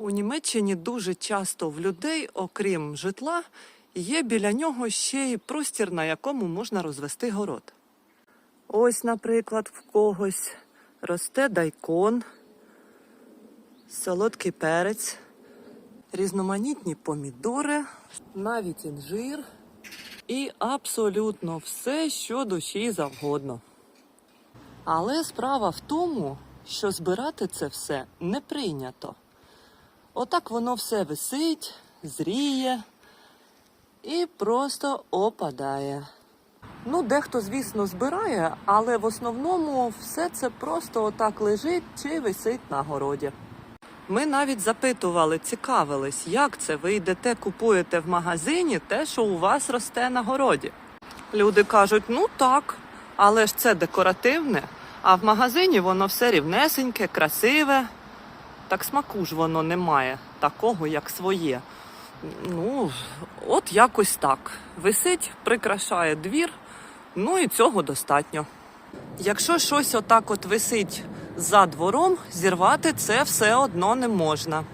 У Німеччині дуже часто в людей, окрім житла, є біля нього ще й простір, на якому можна розвести город. Ось, наприклад, в когось росте дайкон, солодкий перець, різноманітні помідори, навіть інжир і абсолютно все, що душі завгодно. Але справа в тому, що збирати це все не прийнято. Отак воно все висить, зріє і просто опадає. Ну, дехто, звісно, збирає, але в основному все це просто отак лежить чи висить на городі. Ми навіть запитували, цікавились, як це ви йдете, купуєте в магазині те, що у вас росте на городі. Люди кажуть, ну так, але ж це декоративне, а в магазині воно все рівнесеньке, красиве. Так смаку ж воно не має такого, як своє. Ну, от якось так. Висить, прикрашає двір, ну і цього достатньо. Якщо щось отак от висить за двором, зірвати це все одно не можна.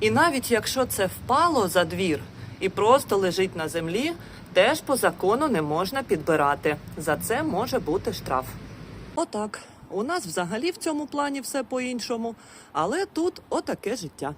І навіть якщо це впало за двір і просто лежить на землі, теж по закону не можна підбирати. За це може бути штраф. Отак. У нас взагалі в цьому плані все по-іншому, але тут отаке життя.